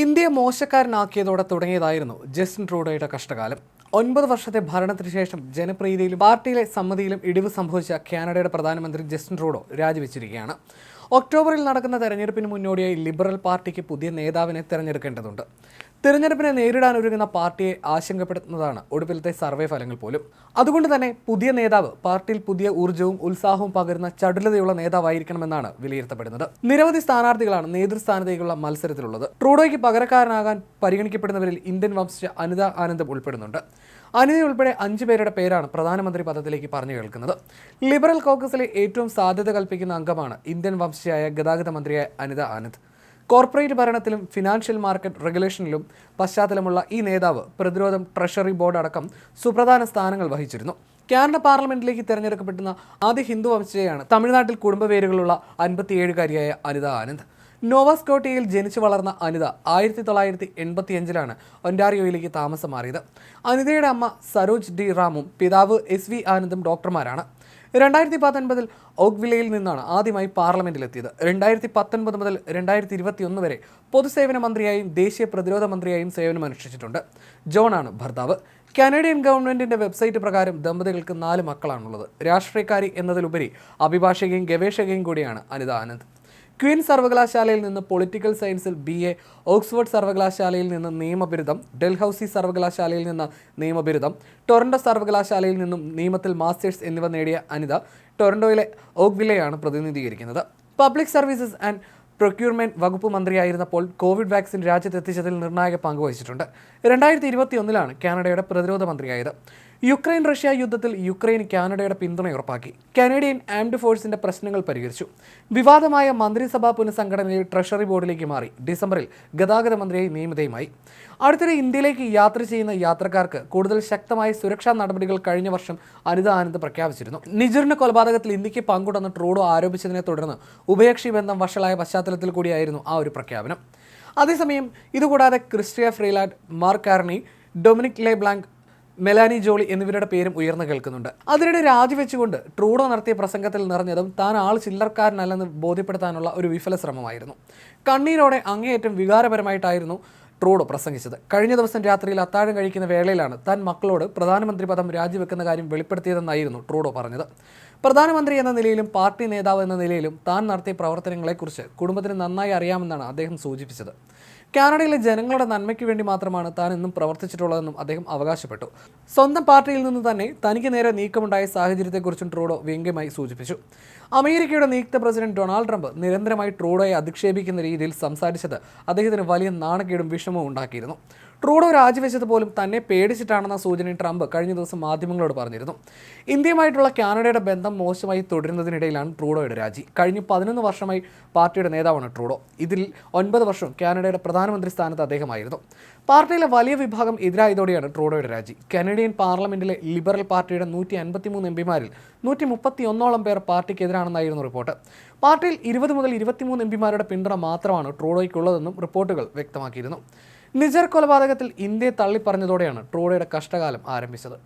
ഇന്ത്യയെ മോശക്കാരനാക്കിയതോടെ തുടങ്ങിയതായിരുന്നു ജസ്റ്റിൻ ട്രൂഡോയുടെ കഷ്ടകാലം. ഒൻപത് വർഷത്തെ ഭരണത്തിന് ശേഷം ജനപ്രീതിയിലും പാർട്ടിയിലെ സമ്മതിയിലും ഇടിവ് സംഭവിച്ച കാനഡയുടെ പ്രധാനമന്ത്രി ജസ്റ്റിൻ ട്രൂഡോ രാജിവെച്ചിരിക്കുകയാണ്. ഒക്ടോബറിൽ നടക്കുന്ന തെരഞ്ഞെടുപ്പിന് മുന്നോടിയായി ലിബറൽ പാർട്ടിക്ക് പുതിയ നേതാവിനെ തിരഞ്ഞെടുക്കേണ്ടതുണ്ട്. തിരഞ്ഞെടുപ്പിനെ നേരിടാൻ ഒരുങ്ങുന്ന പാർട്ടിയെ ആശങ്കപ്പെടുത്തുന്നതാണ് ഒടുവിലത്തെ സർവേ ഫലങ്ങൾ പോലും. അതുകൊണ്ട് തന്നെ പുതിയ നേതാവ് പാർട്ടിയിൽ പുതിയ ഊർജവും ഉത്സാഹവും പകരുന്ന ചടുലതയുള്ള നേതാവായിരിക്കണമെന്നാണ് വിലയിരുത്തപ്പെടുന്നത്. നിരവധി സ്ഥാനാർത്ഥികളാണ് നേതൃസ്ഥാനത്തേക്കുള്ള മത്സരത്തിലുള്ളത്. ട്രൂഡോയ്ക്ക് പകരക്കാരനാകാൻ പരിഗണിക്കപ്പെടുന്നവരിൽ ഇന്ത്യൻ വംശജ അനിത ആനന്ദം ഉൾപ്പെടുന്നുണ്ട്. അനിത ഉൾപ്പെടെ അഞ്ചു പേരുടെ പേരാണ് പ്രധാനമന്ത്രി പദത്തിലേക്ക് പറഞ്ഞു കേൾക്കുന്നത്. ലിബറൽ കോക്കസിലെ ഏറ്റവും സാധ്യത കൽപ്പിക്കുന്ന അംഗമാണ് ഇന്ത്യൻ വംശജയായ ഗതാഗത മന്ത്രിയായ അനിത ആനന്ദ്. കോർപ്പറേറ്റ് ഭരണത്തിലും ഫിനാൻഷ്യൽ മാർക്കറ്റ് റെഗുലേഷനിലും പശ്ചാത്തലമുള്ള ഈ നേതാവ് പ്രതിരോധം ട്രഷറി ബോർഡ് അടക്കം സുപ്രധാന സ്ഥാനങ്ങൾ വഹിച്ചിരുന്നു. കാനഡ പാർലമെന്റിലേക്ക് തിരഞ്ഞെടുക്കപ്പെടുന്ന ആദ്യ ഹിന്ദു വംശജയാണ് തമിഴ്നാട്ടിൽ കുടുംബ കുടുംബപേരുകളുള്ള അൻപത്തിയേഴുകാരിയായ അനിത ആനന്ദ്. നോവാസ്കോട്ടിയയിൽ ജനിച്ചു വളർന്ന അനിത ആയിരത്തി തൊള്ളായിരത്തി എൺപത്തിയഞ്ചിലാണ് ഒന്റാറിയോയിലേക്ക് താമസം മാറിയത്. അനിതയുടെ അമ്മ സരോജ് ഡി റാമും പിതാവ് എസ് വി ആനന്ദും ഡോക്ടർമാരാണ്. രണ്ടായിരത്തി പത്തൊൻപതിൽ ഓഗ്വിലയിൽ നിന്നാണ് ആദ്യമായി പാർലമെന്റിലെത്തിയത്. രണ്ടായിരത്തി പത്തൊൻപത് മുതൽ രണ്ടായിരത്തി ഇരുപത്തി ഒന്ന് വരെ പൊതുസേവന മന്ത്രിയായും ദേശീയ പ്രതിരോധ മന്ത്രിയായും സേവനമനുഷ്ഠിച്ചിട്ടുണ്ട്. ജോണാണ് ഭർത്താവ്. കാനഡിയൻ ഗവൺമെന്റിന്റെ വെബ്സൈറ്റ് പ്രകാരം ദമ്പതികൾക്ക് നാല് മക്കളാണുള്ളത്. രാഷ്ട്രീയക്കാരി എന്നതിലുപരി അഭിഭാഷകയും ഗവേഷകയും കൂടിയാണ് അനിത ആനന്ദ്. ക്വീൻ സർവകലാശാലയിൽ നിന്ന് പൊളിറ്റിക്കൽ സയൻസിൽ ബി എ ഓക്സ്ഫോർഡ് സർവകലാശാലയിൽ നിന്ന് നിയമബിരുദം ഡൽഹൌസി സർവകലാശാലയിൽ നിന്ന് നിയമബിരുദം ടൊറന്റോ സർവകലാശാലയിൽ നിന്നും നിയമത്തിൽ മാസ്റ്റേഴ്സ് എന്നിവ നേടിയ അനിത ടൊറന്റോയിലെ ഓഗ്വിലയാണ് പ്രതിനിധീകരിക്കുന്നത്. പബ്ലിക് സർവീസസ് ആൻഡ് പ്രൊക്യൂർമെന്റ് വകുപ്പ് മന്ത്രിയായിരുന്നപ്പോൾ കോവിഡ് വാക്സിൻ രാജ്യത്തെത്തിച്ചതിൽ നിർണായക പങ്കുവഹിച്ചിട്ടുണ്ട് രണ്ടായിരത്തി ഇരുപത്തി ഒന്നിലാണ് കാനഡയുടെ പ്രതിരോധ മന്ത്രിയായത്. യുക്രൈൻ റഷ്യ യുദ്ധത്തിൽ യുക്രൈൻ കാനഡയുടെ പിന്തുണ ഉറപ്പാക്കി. കനേഡിയൻ ആംഡ് ഫോഴ്സിന്റെ പ്രശ്നങ്ങൾ പരിഹരിച്ചു. വിവാദമായ മന്ത്രിസഭാ പുനഃസംഘടനയിൽ ട്രഷറി ബോർഡിലേക്ക് മാറി. ഡിസംബറിൽ ഗതാഗത മന്ത്രിയായി നിയമിതയുമായി. അടുത്തിടെ ഇന്ത്യയിലേക്ക് യാത്ര ചെയ്യുന്ന യാത്രക്കാർക്ക് കൂടുതൽ ശക്തമായ സുരക്ഷാ നടപടികൾ കഴിഞ്ഞ വർഷം അനിത ആനന്ദ് പ്രഖ്യാപിച്ചിരുന്നു. നിജറിന്റെ കൊലപാതകത്തിൽ ഇന്ത്യയ്ക്ക് പങ്കുണ്ടെന്ന് ട്രൂഡോ ആരോപിച്ചതിനെ തുടർന്ന് ഉഭയകക്ഷി ബന്ധം വഷളായ പശ്ചാത്തലത്തിൽ കൂടിയായിരുന്നു ആ ഒരു പ്രഖ്യാപനം. അതേസമയം ഇതുകൂടാതെ Chrystia Freeland Mark Dominic LeBlanc Melanie Joly എന്നിവരുടെ പേരും ഉയർന്നു കേൾക്കുന്നുണ്ട്. അതിനിടെ രാജിവെച്ചുകൊണ്ട് ട്രൂഡോ നടത്തിയ പ്രസംഗത്തിൽ നിറഞ്ഞതും താൻ ആൾ ചില്ലറക്കാരനല്ലെന്ന് ബോധ്യപ്പെടുത്താനുള്ള ഒരു വിഫല ശ്രമമായിരുന്നു. കണ്ണീരോടെ അങ്ങേയറ്റം വികാരപരമായിട്ടായിരുന്നു ട്രൂഡോ പ്രസംഗിച്ചത്. കഴിഞ്ഞ ദിവസം രാത്രിയിൽ അത്താഴം കഴിക്കുന്ന വേളയിലാണ് താൻ മക്കളോട് പ്രധാനമന്ത്രി പദം രാജിവെക്കുന്ന കാര്യം വെളിപ്പെടുത്തിയതെന്നായിരുന്നു ട്രൂഡോ പറഞ്ഞത്. പ്രധാനമന്ത്രി എന്ന നിലയിലും പാർട്ടി നേതാവ് എന്ന നിലയിലും താൻ നടത്തിയ പ്രവർത്തനങ്ങളെക്കുറിച്ച് കുടുംബത്തിന് നന്നായി അറിയാമെന്നാണ് അദ്ദേഹം സൂചിപ്പിച്ചത്. കാനഡയിലെ ജനങ്ങളുടെ നന്മയ്ക്ക് വേണ്ടി മാത്രമാണ് താൻ എന്നും പ്രവർത്തിച്ചിട്ടുള്ളതെന്നും അദ്ദേഹം അവകാശപ്പെട്ടു. സ്വന്തം പാർട്ടിയിൽ നിന്ന് തന്നെ തനിക്ക് നേരെ നീക്കമുണ്ടായ സാഹചര്യത്തെക്കുറിച്ചും ട്രൂഡോ വ്യംഗ്യമായി സൂചിപ്പിച്ചു. അമേരിക്കയുടെ നിയുക്ത പ്രസിഡന്റ് ഡൊണാൾഡ് ട്രംപ് നിരന്തരമായി ട്രൂഡോയെ അധിക്ഷേപിക്കുന്ന രീതിയിൽ സംസാരിച്ചത് അദ്ദേഹത്തിന് വലിയ നാണക്കേടും വിഷമവും ഉണ്ടാക്കിയിരുന്നു. ട്രൂഡോ രാജിവെച്ചത് പോലും തന്നെ പേടിച്ചിട്ടാണെന്ന സൂചന ട്രംപ് കഴിഞ്ഞ ദിവസം മാധ്യമങ്ങളോട് പറഞ്ഞിരുന്നു. ഇന്ത്യയുമായിട്ടുള്ള കാനഡയുടെ ബന്ധം മോശമായി തുടരുന്നതിനിടയിലാണ് ട്രൂഡോയുടെ രാജി. കഴിഞ്ഞ പതിനൊന്ന് വർഷമായി പാർട്ടിയുടെ നേതാവാണ് ട്രൂഡോ. ഇതിൽ ഒൻപത് വർഷം കാനഡയുടെ പ്രധാനമന്ത്രി സ്ഥാനത്ത് അദ്ദേഹമായിരുന്നു. പാർട്ടിയിലെ വലിയ വിഭാഗം എതിരായതോടെയാണ് ട്രൂഡോയുടെ രാജി. കനഡിയൻ പാർലമെന്റിലെ ലിബറൽ പാർട്ടിയുടെ നൂറ്റി അൻപത്തിമൂന്ന് എം പിമാരിൽ നൂറ്റി മുപ്പത്തി ഒന്നോളം പേർ പാർട്ടിക്കെതിരാണെന്നായിരുന്നു റിപ്പോർട്ട്. പാർട്ടിയിൽ ഇരുപത് മുതൽ ഇരുപത്തിമൂന്ന് എം പിമാരുടെ പിന്തുണ മാത്രമാണ് ട്രൂഡോയ്ക്കുള്ളതെന്നും റിപ്പോർട്ടുകൾ വ്യക്തമാക്കിയിരുന്നു. നിജർ കൊലപാതകത്തിൽ ഇന്ത്യയെ തള്ളിപ്പറഞ്ഞതോടെയാണ് ട്രൂഡയുടെ കഷ്ടകാലം ആരംഭിച്ചത്.